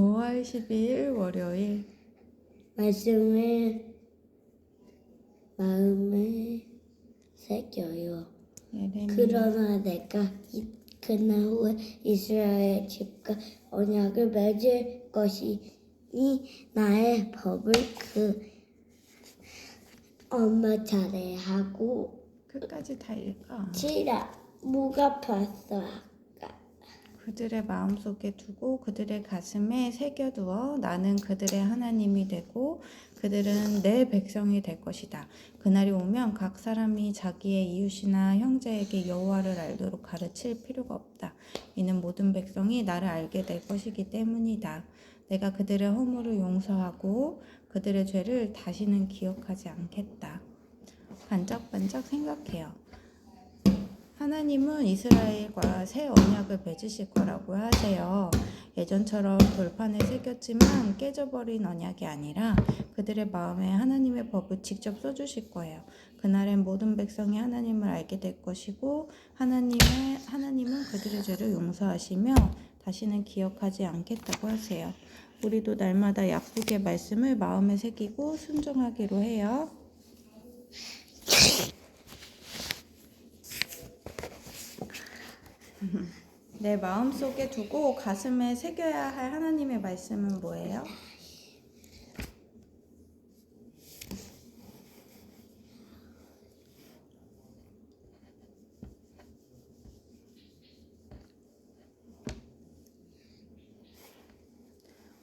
5월 12일 월요일 말씀을 마음에 새겨요. 예레미야 그러나 내가 이- 그날 후에 이스라엘 집과 언약을 맺을 것이니 나의 법을 그 엄마 차례 하고 끝까지 다 읽어. 치라 봤어 아까 그들의 마음속에 두고 그들의 가슴에 새겨두어 나는 그들의 하나님이 되고 그들은 내 백성이 될 것이다. 그날이 오면 각 사람이 자기의 이웃이나 형제에게 여호와를 알도록 가르칠 필요가 없다. 이는 모든 백성이 나를 알게 될 것이기 때문이다. 내가 그들의 허물을 용서하고 그들의 죄를 다시는 기억하지 않겠다. 반짝반짝 생각해요. 하나님은 이스라엘과 새 언약을 맺으실 거라고 하세요. 예전처럼 돌판에 새겼지만 깨져버린 언약이 아니라 그들의 마음에 하나님의 법을 직접 써주실 거예요. 그날엔 모든 백성이 하나님을 알게 될 것이고 하나님의 하나님은 그들의 죄를 용서하시며 다시는 기억하지 않겠다고 하세요. 우리도 날마다 약속의 말씀을 마음에 새기고 순종하기로 해요. 내 마음 속에 두고 가슴에 새겨야 할 하나님의 말씀은 뭐예요?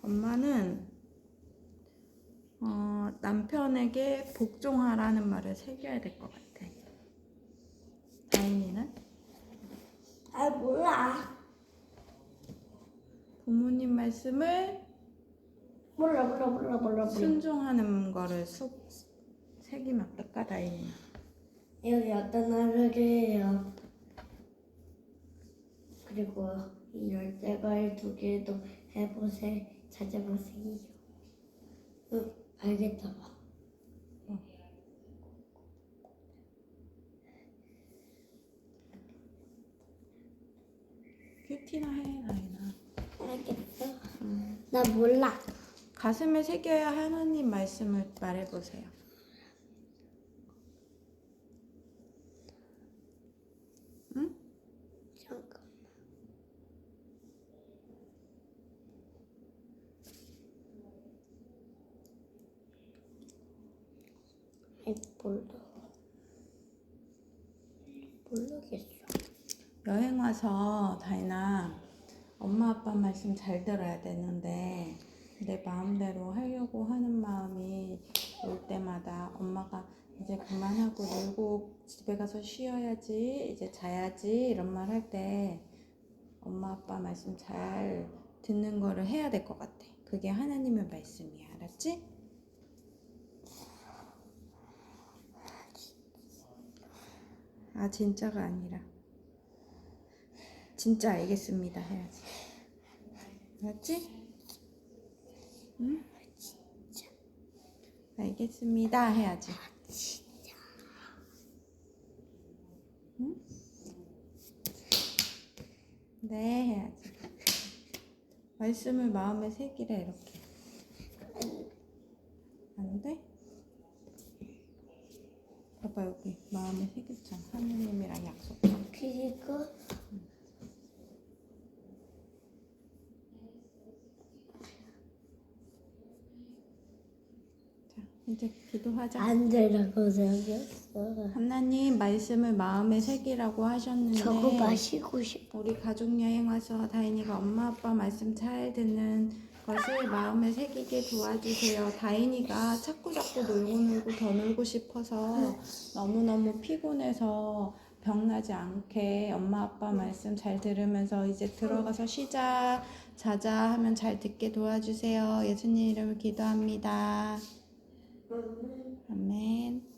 엄마는 어, 남편에게 복종하라는 말을 새겨야 될 것 같아. 다인이는? 아 몰라 부모님 말씀을 몰라 몰라 몰라 몰라 몰라. 순종하는 거를 쑥 새기면 어떨까 다인이 여기 어떤 하루게요? 그리고 이 열대과일 두 개도 해보세요 찾아보세요. 응 알겠다 큐티나 해 다인아 알겠어. 나 몰라. 가슴에 새겨야 할 하나님 말씀을 말해보세요. 응? 잠깐 아이 몰라. 모르겠어 여행 와서 다인아 엄마 아빠 말씀 잘 들어야 되는데 내 마음대로 하려고 하는 마음이 올 때마다 엄마가 이제 그만하고 놀고 집에 가서 쉬어야지 이제 자야지 이런 말 할 때 엄마 아빠 말씀 잘 듣는 거를 해야 될 것 같아. 그게 하나님의 말씀이야. 알았지? 아 진짜가 아니라 진짜 알겠습니다 해야지. 알았지? 응? 알겠습니다 해야지. 응? 네 해야지. 말씀을 마음에 새기래 이렇게. 안 돼? 봐봐 여기 마음에 새겼잖아. 하느님이랑 약속한. 그리고 자 이제 기도하자. 안 되라고 생겼어. 하나님 말씀을 마음에 새기라고 하셨는데 저거 마시고 싶어. 우리 가족 여행 와서 다인이가 엄마 아빠 말씀 잘 듣는 것을 마음에 새기게 도와주세요. 다인이가 자꾸 자꾸 놀고 놀고 더 놀고 싶어서 너무너무 피곤해서 병나지 않게 엄마 아빠 말씀 잘 들으면서 이제 들어가서 쉬자 자자 하면 잘 듣게 도와주세요. 예수님 이름을 기도합니다. 아멘.